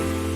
ส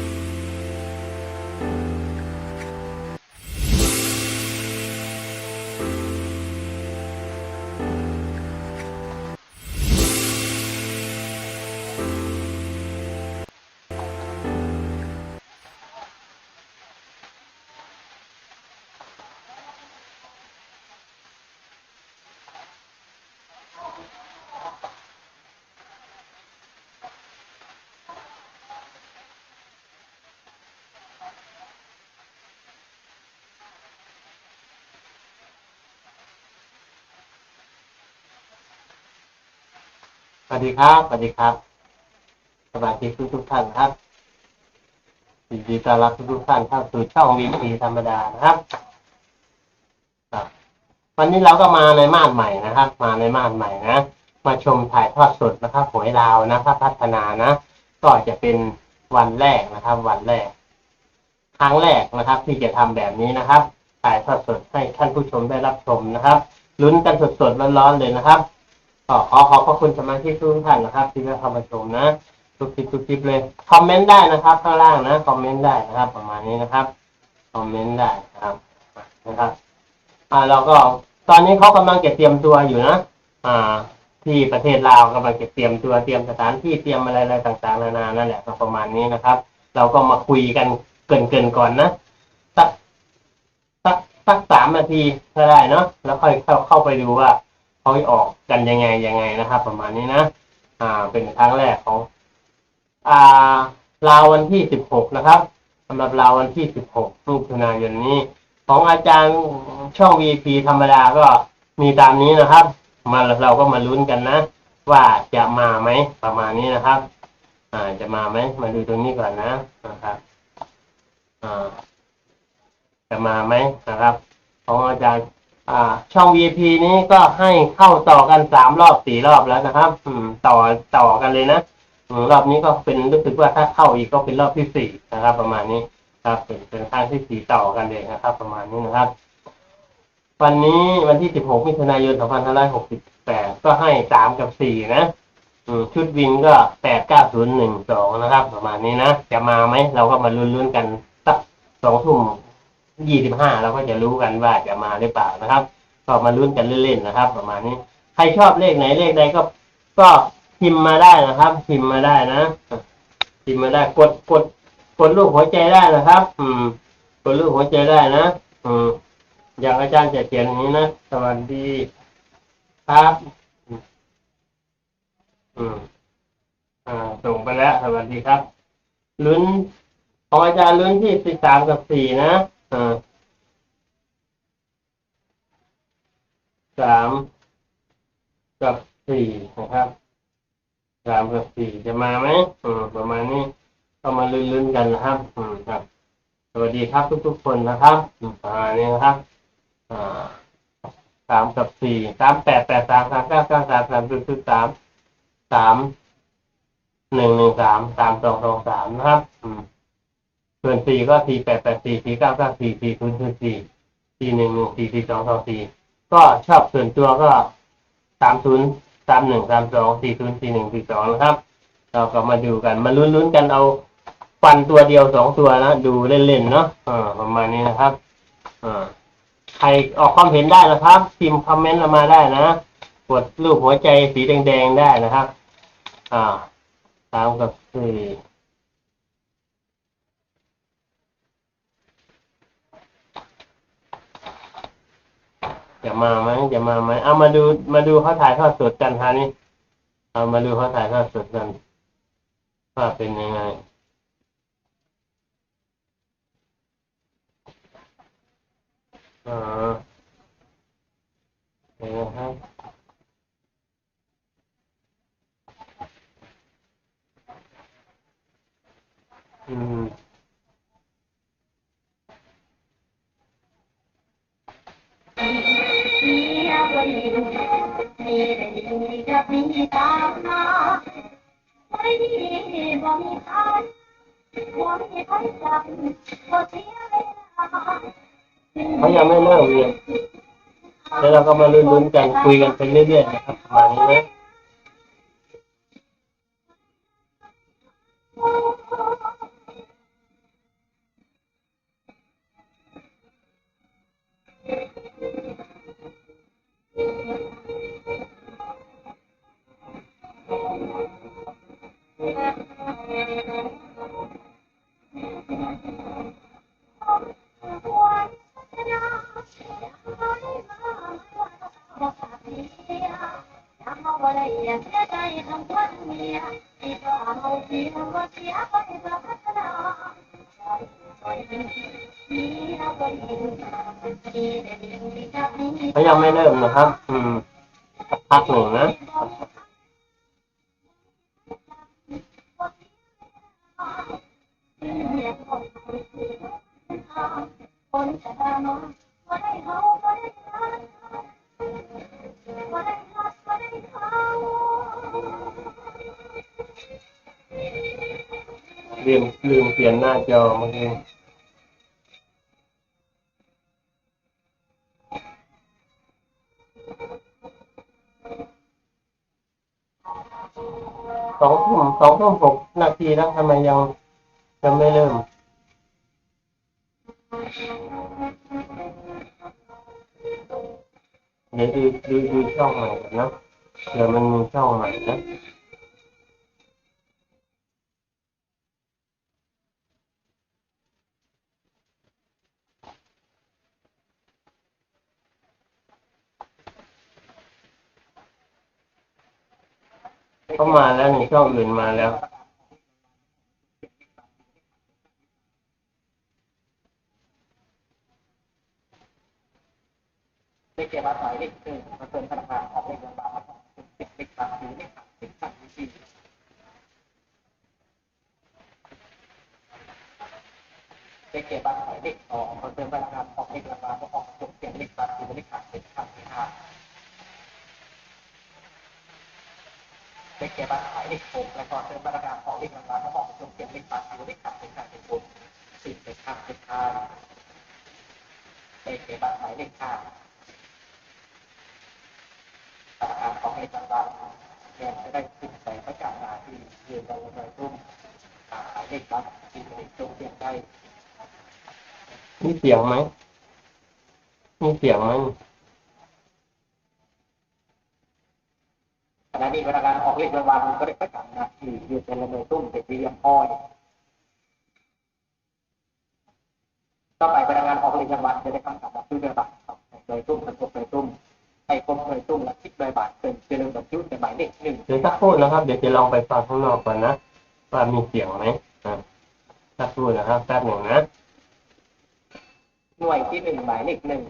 วัสดีครับ สวัสดีครับสวัสดีทุกทุกท่านครับยินดีต้อนรับทุกทุกท่านเข้าสู่ช่องวีพีธรรมดานะครับ วันนี้เราก็มาในม่านใหม่นะครับ มาในม่านใหม่นะ มาชมถ่ายทอดสดนะครับหวยลาวนะครับพัฒนานะ ก็จะเป็นวันแรกนะครับ วันแรก ครั้งแรกนะครับ ที่จะทำแบบนี้นะครับถ่ายทอดสดให้ท่านผู้ชมได้รับชมนะครับลุ้นกันสดๆร้อนๆเลยนะครับ ขอขอบพระคุณสมาชิกทุกท่านนะครับ ที่ได้เข้ามาชมนะทุกคลิปทุกคลิปเลยคอมเมนต์ได้นะครับข้างล่างนะคอมเมนต์ได้นะครับ ประมาณนี้นะครับคอมเมนต์ได้นะครับนะครับ อ่าเราก็ตอนนี้เขากำลังจะเตรียมตัวอยู่นะอ่า ที่ประเทศลาวกำลังจะเตรียมตัวเตรียมสถานที่เตรียมอะไรอะไรต่างๆนานานั่นแหละประมาณนี้นะครับ เราก็มาคุยกันเกินเกินๆก่อนนะสักสักสักสามนาทีก็ได้เนาะแล้วค่อยเข้าเข้าไปดูว่า เขาออกกันยังไงยังไงนะครับ ประมาณนี้นะ อ่า เป็นครั้งแรกของ อ่าลาววันที่สิบหกนะครับสำหรับลาววันที่สิบหกมิถุนายนนี้ ของอาจารย์ช่อง VP ธรรมดาก็มีตามนี้นะครับ มาเราก็มาลุ้นกันนะ ว่าจะมาไหมประมาณนี้นะครับ อ่าจะมาไหมมาดูตรงนี้ก่อนนะนะครับอ่าจะมาไหมนะครับ ของอาจารย์ อ่า ช่อง VIP นี้ก็ให้เข้าต่อกันสามรอบสี่รอบแล้วนะครับ อืม ต่อต่อกันเลยนะรอบนี้ก็เป็นรู้สึกว่าถ้าเข้าอีกก็เป็นรอบที่สี่นะครับ ประมาณนี้ครับเป็นเป็นครั้งที่สี่ต่อกันเลยนะครับ ประมาณนี้นะครับ วันนี้วันที่สิบหกมิถุนายนสองพันห้าร้อยหกสิบแปดก็ให้สามกับสี่นะชุดวินก็แปดเก้าศูนย์หนึ่งสองนะครับ ประมาณนี้นะ จะมาไหมเราก็มาลุ้นๆกันสักสองทุ่ม ยี่สิบห้าเราก็จะรู้กันว่าจะมาหรือเปล่านะครับ ก็มาลุ้นกันเล่นๆนะครับ ประมาณนี้ ใครชอบเลขไหนเลขใดก็ ก็พิมพ์มาได้นะครับ พิมพ์มาได้นะพิมพ์มาได้กดกดกดรูปหัวใจได้นะครับ อืมกดรูปหัวใจได้นะอืมอย่างอาจารย์จะเขียนอย่างนี้นะสวัสดีครับอืมอ่าส่งไปแล้วสวัสดีครับลุ้นของอาจารย์ลุ้นที่สิบสามกับสี่นะ สามกับสี่นะครับสามกับสี่จะมาไหมประมาณนี้ก็มาลุ้นๆกันนะครับอืมครับ สวัสดีครับทุกๆคนนะครับอืมประมาณนี้นะครับอ่าสามกับสี่สามแปดแปดสามสามเก้าเก้าสามสามศูนย์ศูนย์สามสามหนึ่งหนึ่งสามสามสองสองสามนะครับอืม ส่วนสี่ก็สี่แปดแปดสี่สี่เก้าเก้าสี่สี่ศูนย์ศูนย์สี่สี่หนึ่งหนึ่งสี่สี่สองสองสี่ก็ชอบส่วนตัวก็สามศูนย์สามหนึ่งสามสองสี่ศูนย์สี่หนึ่งสี่สองนะครับ เราก็มาดูกัน มาลุ้นๆกันเอาฟันตัวเดียวสองตัวนะดูเล่นๆเนาะอ่าประมาณนี้นะครับอ่าใครออกความเห็นได้นะครับพิมพ์คอมเมนต์เรามาได้นะกดรูปหัวใจสีแดงๆได้นะครับ อ่า ตามกับสี่ จะมาไหมจะมาไหมเอามาดูมาดูเขาถ่ายทอดสดกันฮะนี่เอามาดูเขาถ่ายทอดสดกันว่าเป็นยังไงอ่าเดี๋ยวครับอืม เสียวันนี้มีได้ยินจะมีตามมาไม่ดีบ่มีใครบ่มีใครจับบ่เสียเวลาเขายังไม่เลิกเรียนแล้วเราก็มาลุ้นๆกันคุยกันไปเรื่อยๆนะครับประมาณนี้นะ ยังไม่เริ่มนะครับ อืมสักพักหนึ่งนะคนะเรักบ่ได้รักบ่ได้เขาลืมลืมเปลี่ยนหน้าจอเมื่อกี้ องทุ่มสองทุ่มหกนาทีแล้วทำไมยังยังไม่เริ่ม เดี๋ยวดูดูดูช่องใหม่ก่อนนะเดี๋ยวมันมีช่องใหม่นะ เข้ามาแล้วนี่ช่องอื่นมาแล้ว เลขเก็บอาศัยเลขหนึ่งมาเติมพนักงานออกเลขเงินบาทสิบเลขสามสี่เลขสามเลขสามสี่เลขเก็บอาศัยเลขสองมาเติมพนักงานออกเลขเงินบาทออกจบเสียงเลขสามสี่เลขสามเลขสามสี่ห้าเลขเก็บอาศัยเลขหกแล้วก็เติมพนักงานออกเลขเงินบาทออกจบเสียงเลขสามสี่เลขสามเลขห้าเลขหกสิบเลขห้าเลขห้าเลขเก็บอาศัยเลขห้า ธนาคารของเอกชน แทนจะได้ติดใส่ประกาศมาที่เรียนการเงินรุ่มสาขาเลขบัตรที่ผลิตจงเปลี่ยนได้มีเสียงไหมมีเสียงไหมขณะนี้พนักงานออกเลขรางวัลก็ได้ประกาศมาที่เรียนการเงินรุ่มเป็นเรียมอ้อยต่อไปพนักงานออกเลขรางวัลจะได้คำสั่งมาซื้อเดือนบัตรโดยตุ้มเป็นตัวโดยตุ้ม ให้กรมโดยตุ้มและคิดโดยบัตรเป็นเจริญแบบยุ่งในหมายเลขหนึ่งเดี๋ยวสักครู่นะครับ เดี๋ยวจะลองไปฟังข้างนอกก่อนนะว่ามีเสียงไหมอะสักครู่นะครับแป๊บหนึ่งนะ หน่วยที่หนึ่งหมายเลขหนึ่ง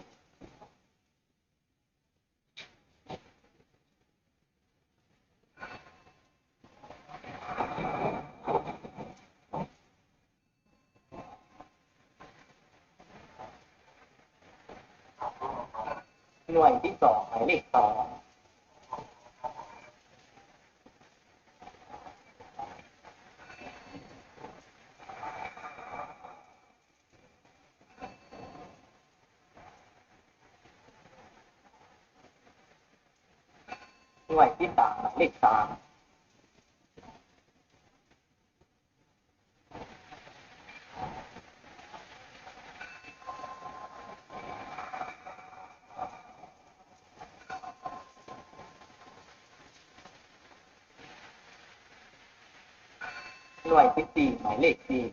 หน่วยที่สองหมายเลขสองหน่วยที่สามหมายเลขสามหน่วยที่สี่หมายเลขสี่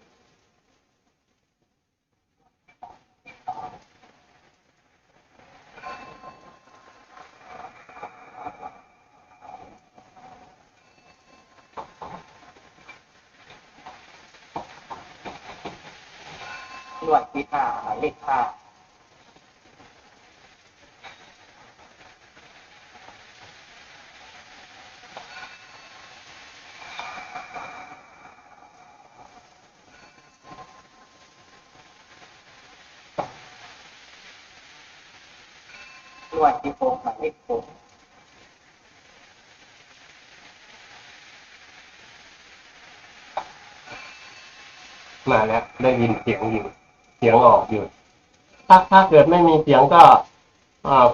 หน่วยที่ห้าหมายเลขห้าหน่วยที่หกหมายเลขหกมาแล้วได้ยินเสียงอยู่ เสียงออกอยู่ ถ้าถ้าเกิดไม่มีเสียงก็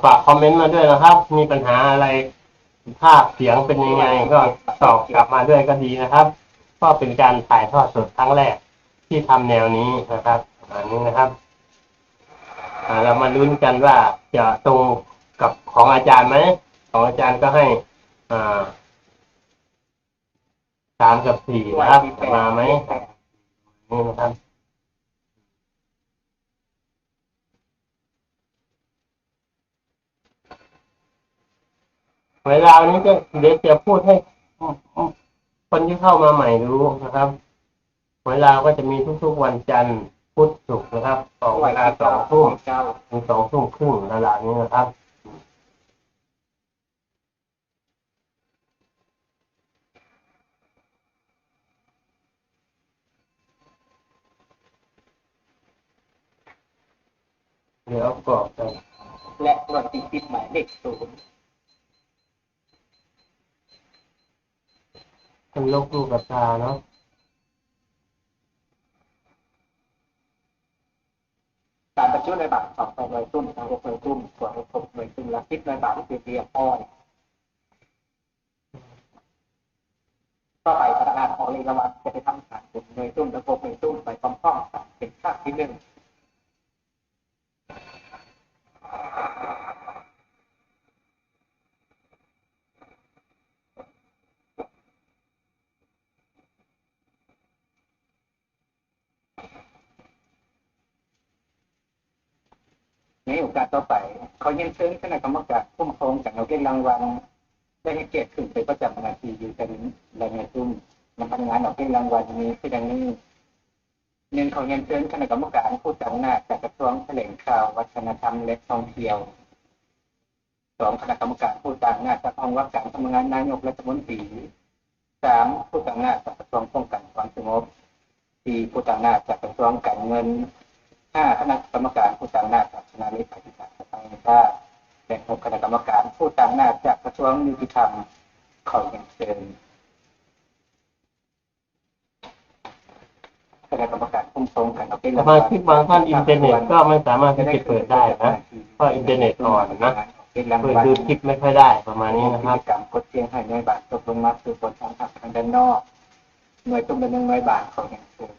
ฝากคอมเมนต์มาด้วยนะครับ มีปัญหาอะไรภาพเสียงเป็นยังไงก็ตอบกลับมาด้วยก็ดีนะครับ ก็เป็นการถ่ายทอดสดครั้งแรกที่ทำแนวนี้นะครับอันนี้นะครับเรามาลุ้นกันว่าจะตรงกับของอาจารย์ไหมของอาจารย์ก็ให้อ่าสามกับสี่นะครับมาไหมนี่นะครับ เวลานี้ก็เดี๋ยวจะพูดให้คนที่เข้ามาใหม่รู้นะครับเวลาก็จะมีทุกๆวันจันทร์พุธศุกร์นะครับออกเวลาสองทุ่มเจ้าถึงสองทุ่มครึ่งเวลานี้นะครับเดี๋ยวกรอบไปและรถติดติดหมายเลขศูนย์ เป็นโรคลูกกระตาเนาะการประชุมในบาทสองหน่วยตุ้มสองหน่วยตุ้มส่วนหกหน่วยตุ้มและคิดในบาทที่เป็นเรียอ้อยก็ไปพนักงานของเรวัตจะไปทำการเป็นหน่วยตุ้มและหกหน่วยตุ้มไปพร้อมๆเป็นชาติที่หนึ่ง ในโอกาสต่อไปเขายังเชิญคณะกรรมการคุ้มครองจากเราเรียนรางวัลได้ให้เกียรติขึ้นไปประจำนาทีอยู่เป็นรงานซุ่มนำพนักงานออกเรียนรางวัลนี้คือดังนี้หนึ่งเขายังเชิญคณะกรรมการผู้จัดหน้าจจากกระทรวงแถลงข่าววัฒนธรรมและท่องเที่ยวสองคณะกรรมการผู้ต่างหน้าจากห้องว่าการทำงานนายกรัฐมนตรีสามผู้ต่างหน้าจากกระทรวงป้องกันความสงบสี่ผู้ต่างหน้าจากกระทรวงการเงิน ห้าคณะกรรมการผู้ต่างหน้าจากคณะเลขาธิการสภาแห่งชาติและหกคณะกรรมการผู้ต่างหน้าจากกระทรวงยุติธรรมเขายังเชิญคณะกรรมการคุ้มครงการเอาเป็นสมาชิกบางท่านอินเทอร์เน็ตก็ไม่สามารถที่จะเปิดได้นะเพราะอินเทอร์เน็ตอ่อนนะเปิดดูคลิปไม่ค่อยได้ประมาณนี้นะครับกรรมกดเสียงให้หน่วยบาทตกลงมาสู่ผลทางทางด้านนอกหน่วยตุ้มเป็นหนึ่งน่วยบาทเขายังเชิญ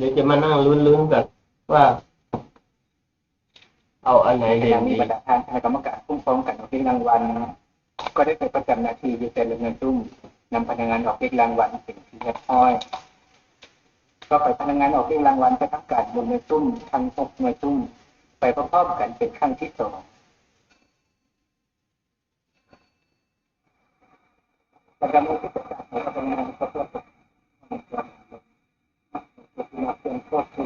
เดี๋ยวจะมานั่งลุ้นๆกันว่า เอาอันไหนในเด่นมีดีบรรดาท่านคณะกรรมการคุ้มครองการออกเรียกรางวัลก็ได้ไปประจำหนาทีอยู่แต่ละเงินตุ้มนำพนักงานออกเรียกรางวัลเป็นที่เรียบร้อย ก็ไปพนักงานออกเรียกรางวัลไปทำการบนเงินตุ้มทั้งหกเงินตุ้มไปพร้อมๆกันเป็นครั้งที่สองประจำวันที่ประกาศของพนักงานก็เพื่อ มาเป็นโทษค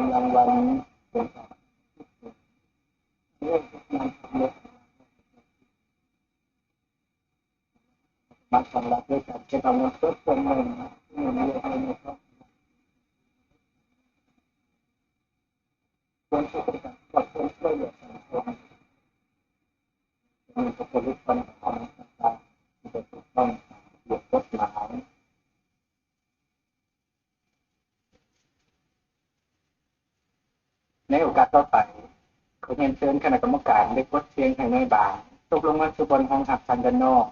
ืน มาสุบนห้องหักพันด้านนอก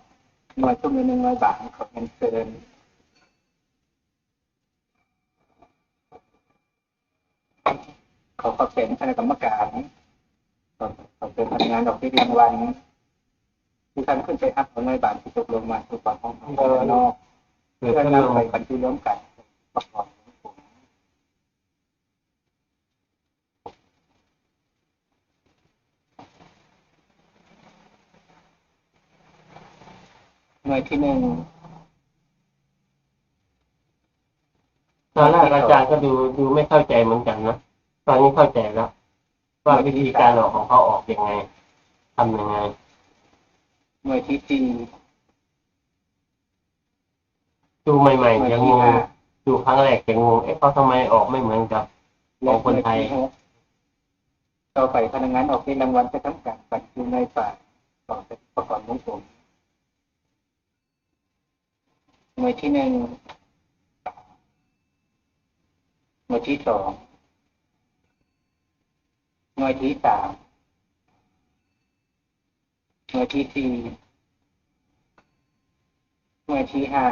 หน่วยตุ้มหนึ่งหน่วยบางขอเรียนเชิญขอขอบเป็นคณะกรรมการขอขอเป็นพนักงานดอกที่รางวัลที่ท่านขึ้นไปอัพของหน่วยบางที่ตกลงมาสุบนห้องหักพันด้านนอกเกิเพื่ดอขึ้นลนำงไปบันทึกร่วมกันประกอบ น่วยที่หนึ่งตอนแรกอาจารย์ก็ดูดูไม่เข้าใจเหมือนกันนะตอนนี้เข้าใจแล้วว่าวิธีการออกของเขาออกยังไงทำยังไงหน่วยที่สี่ดูใหม่หน่วยๆยังที่งงห้าดูครั้งแรกจะงงเอ๊ะเขาทำไมออกไม่เหมือนกับของคนไทยและหวที่หกต่อไปพนักงานออกเป็นรางวัลจะทำการบันทึกในฝ่ายต่อไปประกอบวงกล มหน่วยที่หนึ่งหน่วยที่สองหน่วยที่สามหน่วยที่สี่หน่วยที่ห้า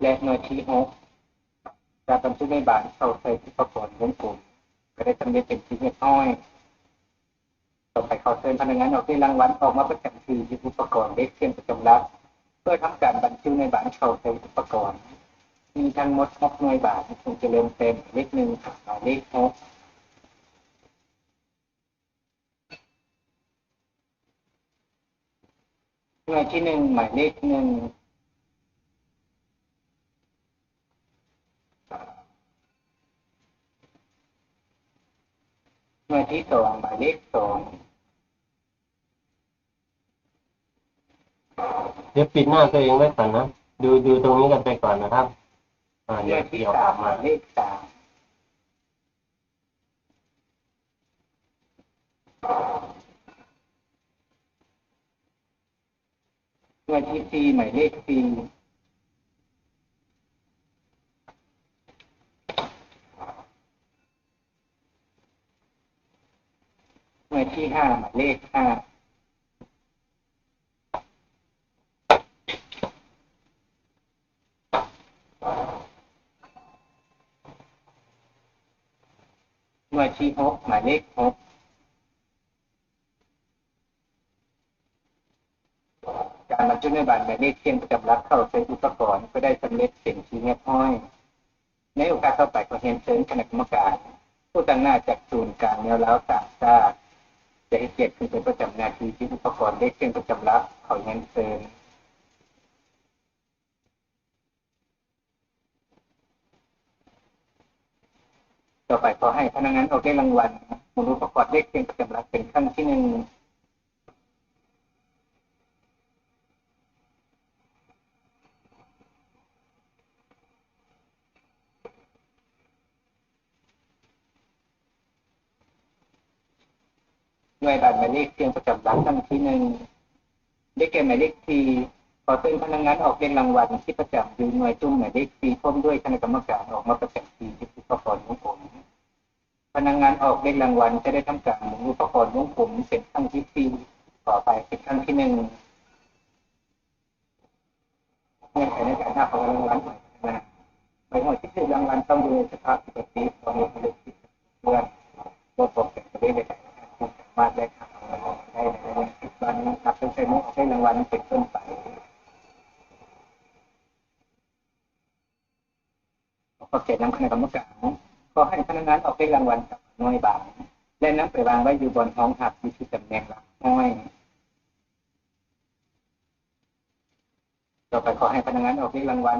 และหน่วยที่หกการบันทึกในบานเข้าใส่ที่ประกอบวงกลมก็ได้สำเร็จเป็นที่เรียบร้อยต่อไปขอเชิญพนักงานออกที่รางวัลออกมาประจำที่ที่อุปกรณ์เลขเครื่องประจำรับ เพื่อทำการบรรจุในบานเข้าใส่อุปกรณ์ มีทั้งหมดหกหน่วยบาทคงจะเริ่มเต็มเลขหนึ่งกับหมายเลขหกหน่วยที่หนึ่งหมายเลขหนึ่งหน่วยที่สองหมายเลขสอง เดี๋ยวปิดหน้าตัวเองไว้ก่อนนะดูดูตรงนี้กันไปก่อนนะครับ อ่าเดี๋ยววยที่เดียวสากมาเลขสามหน่วที่สี่หมายเลขสี่หน่วยที่ห้าหมายเลขห้า หน่วยที่หกหมายเลขหกการบรรจุในบัตรหมายเลขเทียนประจำรักเข้าใช้อุปกรณ์ก็ได้สำเร็จเสร็จที่เงียบห้อย ในโอกาสต่อไปก็เห็นเชิญคณะกรรมการ ผู้ตั้งหน้าจากศูนย์กลางแนวแล้วต่างชาติจะให้เกียรติขึ้นเป็นประจำนาทีที่อุปกรณ์เลขเทียนประจำรักเขาเงินเชิญ ต่อไปขอให้พนักงานออกได้รางวัลมุนอุปกรณ์เลขเพียงประจำรักเป็นครั้งที่หนึ่งหน่วยบัตรหมายเลขเพียงประจำรักครั้งที่หนึ่งได้แก่หมายเลขที ขอเชิญพนักงานออกเรียนรางวัลที่ประจำอยู่หน่วยตุ้มหมายเลขทีพร้อมด้วยคณะกรรมการออกมาประจำทีที่อุปกรณ์ของผมพนักงานออกเลขรางวัลจะได้ทำการหมุนอุปกรณ์วงกลมเป็นครั้งที่สี่ต่อไปเป็นครั้งที่หนึ่งเงื่อนไขในการนับของรางวัลนะใบหวยที่ถือรางวัลต้องดูสภาพปกติของผลิตเพื่อนบทบอกเป็นประเด็นในการที่สามารถได้ทำรางวัลได้ในระยะสิบวันนับตั้งแต่เมื่อได้รางวัลเป็นต้นไป ขอเกียรตินำคณะกรรมการขอให้พนักงานออกเลขรางวัลกับน้อยบางและน้ำไปวางไว้อยู่บนท้องถับมีที่ตำแหน่งหลักน้อยต่อไปขอให้พนักงานออกเลขรางวัล